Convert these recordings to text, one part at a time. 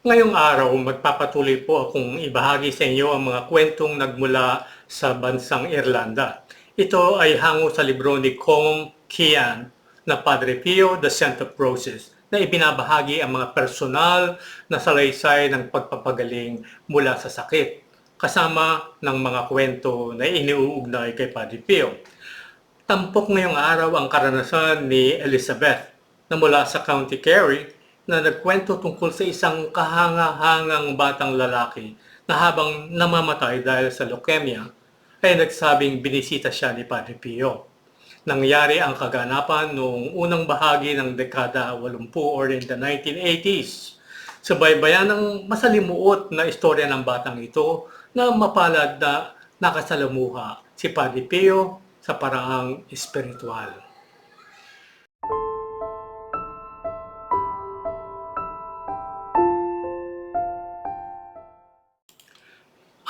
Ngayong araw, magpapatuloy po akong ibahagi sa inyo ang mga kwentong nagmula sa bansang Irlanda. Ito ay hango sa libro ni Kong Kian na Padre Pio, The Scent of Roses, na ibinabahagi ang mga personal na salaysay ng pagpapagaling mula sa sakit, kasama ng mga kwento na iniuugnay kay Padre Pio. Tampok ngayong araw ang karanasan ni Elizabeth na mula sa County Kerry na nagkwento tungkol sa isang kahanga-hangang batang lalaki na habang namamatay dahil sa leukemia ay nagsabing binisita siya ni Padre Pio. Nangyari ang kaganapan noong unang bahagi ng dekada 80 or in the 1980s. Sa baybayan ng masalimuot na istorya ng batang ito na mapalad na nakasalamuha si Padre Pio sa paraang espiritual.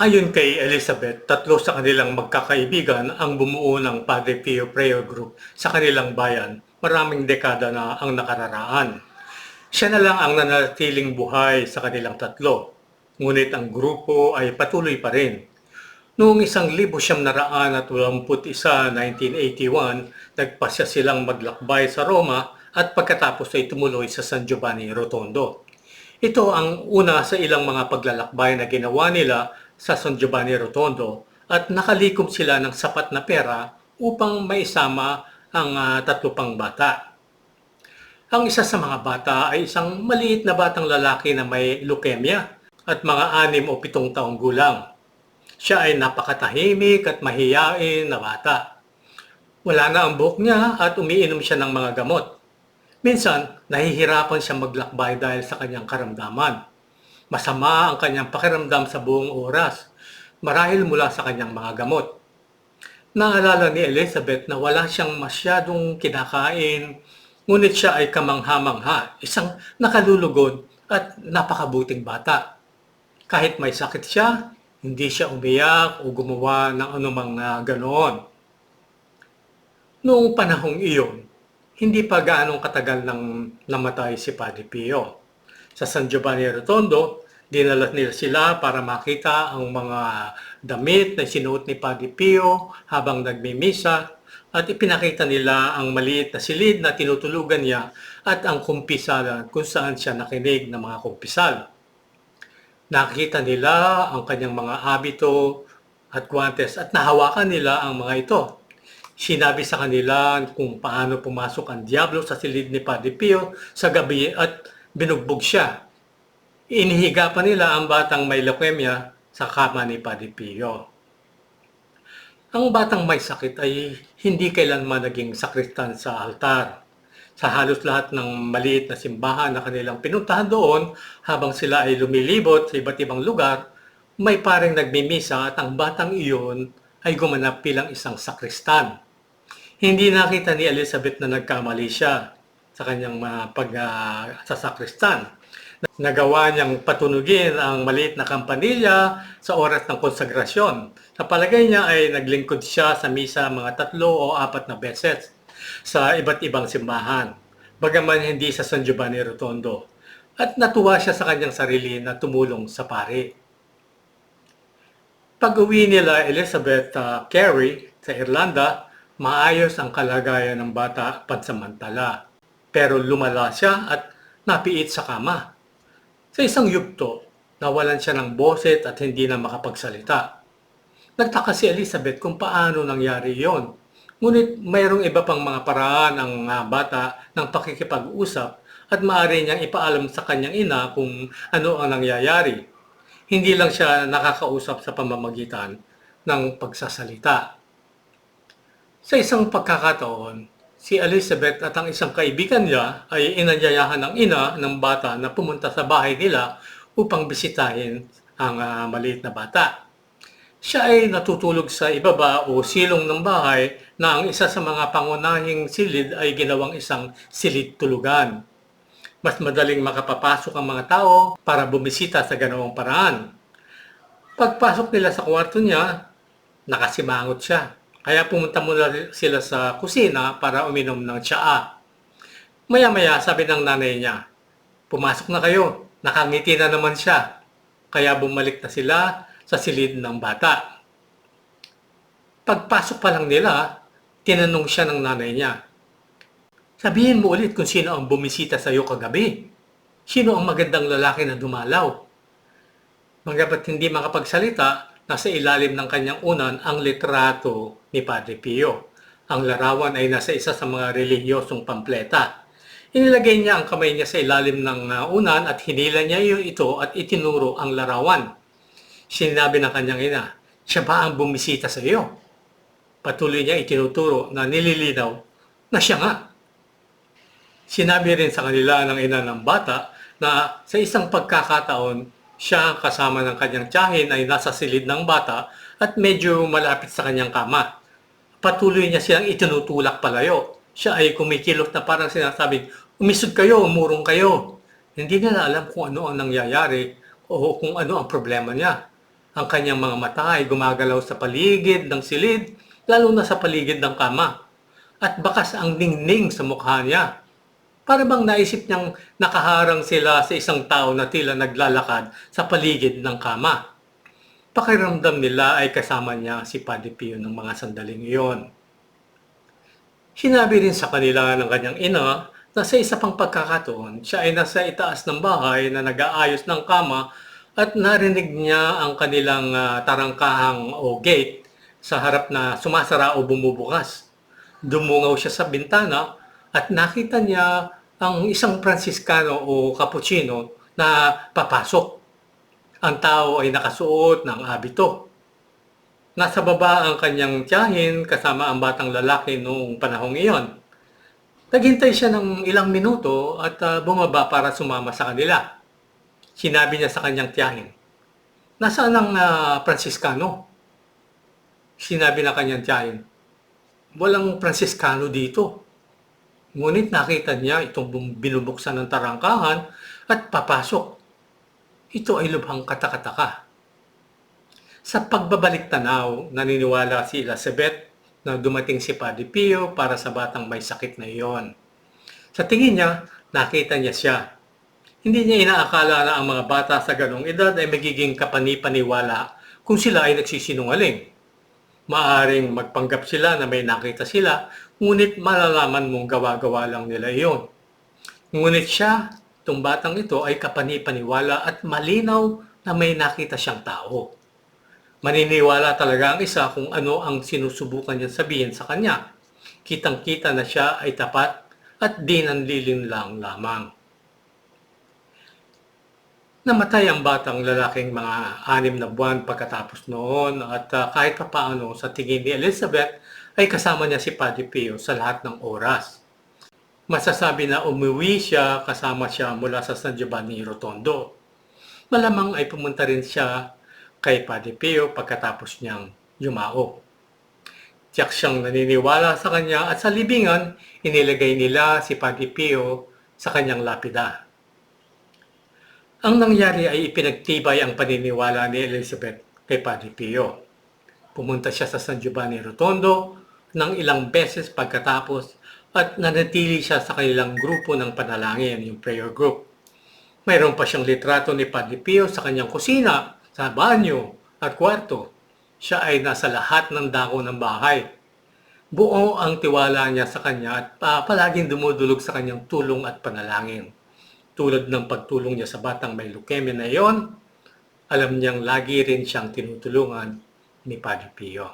Ayon kay Elizabeth, tatlo sa kanilang magkakaibigan ang bumuo ng Padre Pio Prayer Group sa kanilang bayan maraming dekada na ang nakararaan. Siya na lang ang nanatiling buhay sa kanilang tatlo, ngunit ang grupo ay patuloy pa rin. Noong isang libo siyam naraan at walamput isa, 1981, nagpasya silang maglakbay sa Roma at pagkatapos ay tumuloy sa San Giovanni Rotondo. Ito ang una sa ilang mga paglalakbay na ginawa nila sa San Giovanni Rotondo at nakalikom sila ng sapat na pera upang maisama ang ah, tatlo pang bata. Ang isa sa mga bata ay isang maliit na batang lalaki na may leukemia at mga anim o pitong taong gulang. Siya ay napakatahimik at mahiyain na bata. Wala na ang buhok niya at umiinom siya ng mga gamot. Minsan, nahihirapan siya maglakbay dahil sa kanyang karamdaman. Masama ang kanyang pakiramdam sa buong oras, marahil mula sa kanyang mga gamot. Naalala ni Elizabeth na wala siyang masyadong kinakain, ngunit siya ay kamangha-mangha, isang nakalulugod at napakabuting bata. Kahit may sakit siya, hindi siya umiyak o gumawa ng anumang uh, ganoon. Noong panahong iyon, hindi pa gaanong katagal nang namatay si Padre Pio. Sa San Giovanni Rotondo, dinala nila sila para makita ang mga damit na sinuot ni Padre Pio habang nagmimisa at ipinakita nila ang maliit na silid na tinutulugan niya at ang kumpisalan kung saan siya nakinig ng mga kumpisal. Nakita nila ang kanyang mga abito at guantes at nahawakan nila ang mga ito. Sinabi sa kanila kung paano pumasok ang diablo sa silid ni Padre Pio sa gabi at binugbog siya. Inihiga pa nila ang batang may leukemia sa kama ni Padre Pio. Ang batang may sakit ay hindi kailanman naging sakristan sa altar. Sa halos lahat ng maliit na simbahan na kanilang pinuntahan doon habang sila ay lumilibot sa iba't ibang lugar, may pareng nagmimisa at ang batang iyon ay gumanap bilang isang sakristan. Hindi nakita ni Elizabeth na nagkamali siya sa kanyang uh, pag uh, sa sakristan. Nagawa niyang patunugin ang maliit na kampanilya sa oras ng konsagrasyon. Sa palagay niya ay naglingkod siya sa misa mga tatlo o apat na beses sa iba't ibang simbahan, bagaman hindi sa San Giovanni Rotondo. At natuwa siya sa kanyang sarili na tumulong sa pari. Pag-uwi nila Elizabeth uh, Carey sa Irlanda, maayos ang kalagayan ng bata pansamantala. Pero lumala siya at napiit sa kama. Sa isang yugto, nawalan siya ng boses at hindi na makapagsalita. Nagtaka si Elizabeth kung paano nangyari yon. Ngunit mayroong iba pang mga paraan ang uh, bata ng pakikipag-usap at maaari niyang ipaalam sa kanyang ina kung ano ang nangyayari. Hindi lang siya nakakausap sa pamamagitan ng pagsasalita. Sa isang pagkakataon, si Elizabeth at ang isang kaibigan niya ay inanyayahan ng ina ng bata na pumunta sa bahay nila upang bisitahin ang uh, maliit na bata. Siya ay natutulog sa ibaba o silong ng bahay na ang isa sa mga pangunahing silid ay ginawang isang silid tulugan mas madaling makapapasok ang mga tao para bumisita sa ganawang paraan. Pagpasok nila sa kwarto niya, nakasimangot siya. Kaya pumunta muna sila sa kusina para uminom ng tsaa. Maya-maya sabi ng nanay niya, pumasok na kayo. Nakangiti na naman siya, kaya bumalik na sila sa silid ng bata. Pagpasok pa lang nila, tinanong siya ng nanay niya, Sabihin mo ulit kung sino ang bumisita sa iyo kagabi. Sino ang magandang lalaki na dumalaw? Magapat hindi makapagsalita, nasa ilalim ng kanyang unan ang litrato ni Padre Pio. Ang larawan ay nasa isa sa mga relihiyosong pampleta. Inilagay niya ang kamay niya sa ilalim ng uh, unan at hinila niya ito at itinuro ang larawan. Sinabi ng kanyang ina, siya ba ang bumisita sa iyo? Patuloy niya itinuturo na nililinaw na siya nga. Sinabi rin sa kanila ng ina ng bata na sa isang pagkakataon, siya kasama ng kanyang tiyahin ay nasa silid ng bata at medyo malapit sa kanyang kama. Patuloy niya silang itinutulak palayo. Siya ay kumikilot na parang sinasabing, umisod kayo, umurong kayo. Hindi nila alam kung ano ang nangyayari o kung ano ang problema niya. Ang kanyang mga mata ay gumagalaw sa paligid ng silid, lalo na sa paligid ng kama. At bakas ang ningning sa mukha niya. Para bang naisip niyang nakaharang sila sa isang tao na tila naglalakad sa paligid ng kama. Pakiramdam nila ay kasama niya si Padre Pio ng mga sandaling iyon. Sinabi rin sa kanila ng kanyang ina na sa isa pang pagkakataon, siya ay nasa itaas ng bahay na nag-aayos ng kama at narinig niya ang kanilang uh, tarangkahang o gate sa harap na sumasara o bumubukas. Dumungaw siya sa bintana at nakita niya ang isang Franciscano o Cappuccino na papasok. Ang tao ay nakasuot ng abito. Nasa baba ang kanyang tiyahin kasama ang batang lalaki noong panahong iyon. Naghintay siya ng ilang minuto at uh, bumaba para sumama sa kanila. Sinabi niya sa kanyang tiyahin, Nasaan ang uh, Franciscano? Sinabi na kanyang tiyahin, Walang Franciscano dito. Ngunit nakita niya itong binubuksan ng tarangkahan at papasok. Ito ay lubhang katakataka. Sa pagbabalik tanaw, naniniwala si Elizabeth na dumating si Padre Pio para sa batang may sakit na iyon. Sa tingin niya, nakita niya siya. Hindi niya inaakala na ang mga bata sa ganong edad ay magiging kapanipaniwala kung sila ay nagsisinungaling. Maaring magpanggap sila na may nakita sila Ngunit malalaman mong gawa-gawa lang nila iyon. Ngunit siya, itong batang ito ay kapanipaniwala at malinaw na may nakita siyang tao. Maniniwala talaga ang isa kung ano ang sinusubukan niya sabihin sa kanya. Kitang-kita na siya ay tapat at di nanlilin lang lamang. Namatay ang batang lalaking mga anim na buwan pagkatapos noon at uh, kahit pa paano sa tingin ni Elizabeth ay kasama niya si Padre Pio sa lahat ng oras. Masasabi na umuwi siya kasama siya mula sa San Giovanni Rotondo. Malamang ay pumunta rin siya kay Padre Pio pagkatapos niyang yumao. Tiyak siyang naniniwala sa kanya at sa libingan, inilagay nila si Padre Pio sa kanyang lapida. Ang nangyari ay ipinagtibay ang paniniwala ni Elizabeth kay Padre Pio. Pumunta siya sa San Giovanni Rotondo ng ilang beses pagkatapos at nanatili siya sa kanilang grupo ng panalangin, yung prayer group. Mayroon pa siyang litrato ni Padre Pio sa kanyang kusina, sa banyo at kwarto. Siya ay nasa lahat ng dako ng bahay. Buo ang tiwala niya sa kanya at uh, palaging dumudulog sa kanyang tulong at panalangin. Tulad ng pagtulong niya sa batang may leukemia na iyon, alam niyang lagi rin siyang tinutulungan ni Padre Pio.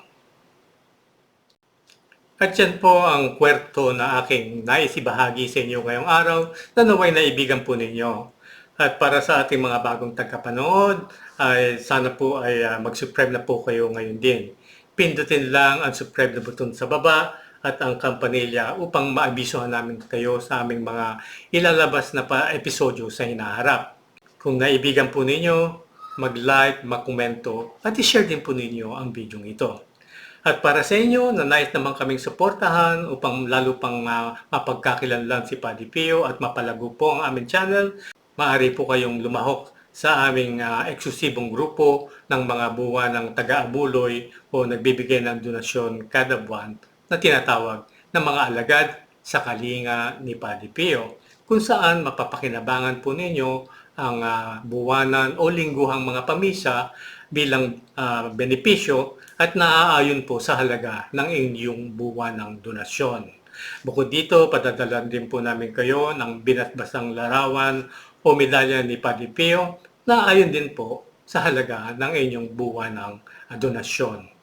At yan po ang kwerto na aking naisibahagi sa inyo ngayong araw na naway naibigan po ninyo. At para sa ating mga bagong tagapanood, ay sana po ay uh, mag-subscribe na po kayo ngayon din. Pindutin lang ang subscribe na button sa baba at ang kampanilya upang maabisuhan namin kayo sa aming mga ilalabas na pa episodyo sa hinaharap. Kung naibigan po ninyo, mag-like, mag-komento at i-share din po ninyo ang video ito. At para sa inyo na nais naman kaming suportahan upang lalo pang uh, mapagkakilanlan si Padre Pio at mapalago po ang aming channel, maaari po kayong lumahok sa aming uh, eksklusibong grupo ng mga buwan ng taga-abuloy o nagbibigay ng donasyon kada buwan na tinatawag na mga alagad sa kalinga ni Padre Pio kung saan mapapakinabangan po ninyo ang ah, buwanan o lingguhang mga pamisa bilang ah, benepisyo at naaayon po sa halaga ng inyong buwanang donasyon. Bukod dito, padadalan din po namin kayo ng binatbasang larawan o medalya ni Padre Pio na ayon din po sa halaga ng inyong buwanang ah, donasyon.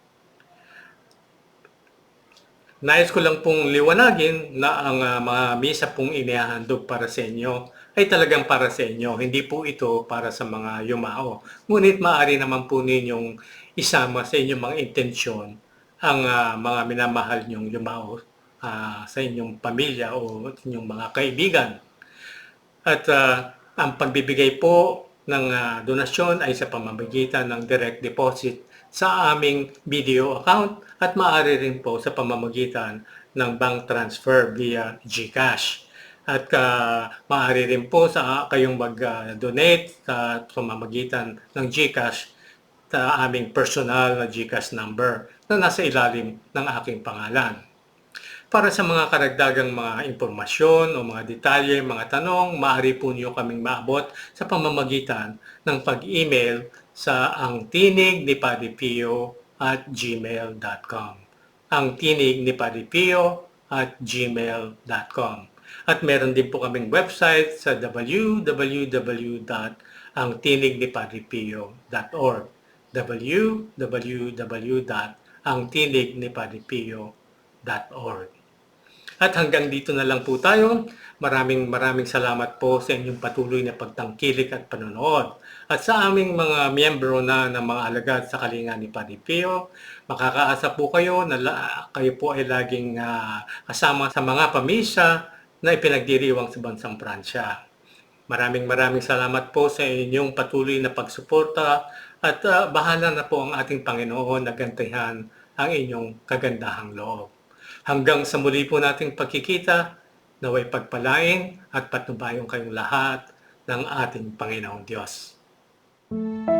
Nais ko lang pong liwanagin na ang ah, mga misa pong inihahandog para sa inyo ay talagang para sa inyo. Hindi po ito para sa mga yumao. Ngunit maaari naman po ninyong isama sa inyong mga intensyon ang ah, mga minamahal nyong yumao ah, sa inyong pamilya o inyong mga kaibigan. At ah, ang pagbibigay po ng ah, donasyon ay sa pamamagitan ng direct deposit sa aming video account at maaari rin po sa pamamagitan ng bank transfer via GCash. At ah, maaari rin po sa kayong mag-donate sa pamamagitan ng GCash sa aming personal na GCash number na nasa ilalim ng aking pangalan. Para sa mga karagdagang mga impormasyon o mga detalye, mga tanong, maaari po niyo kaming maabot sa pamamagitan ng pag-email sa ang tinig ni Padre Pio at gmail.com. Ang tinig ni Padre Pio at gmail.com. At meron din po kaming website sa www.angtinignipadrepio.org www.angtinignipadrepio.org At hanggang dito na lang po tayo. Maraming maraming salamat po sa inyong patuloy na pagtangkilik at panonood. At sa aming mga miyembro na ng mga alagad sa kalinga ni Padre Pio, makakaasa po kayo na kayo po ay laging ah, kasama sa mga pamisa na ipinagdiriwang sa bansang Pransya. Maraming maraming salamat po sa inyong patuloy na pagsuporta at ah, bahala na po ang ating Panginoon na gantihan ang inyong kagandahang loob. Hanggang sa muli po nating pagkikita, naway pagpalain at patnubayon kayong lahat ng ating Panginoong Diyos. Música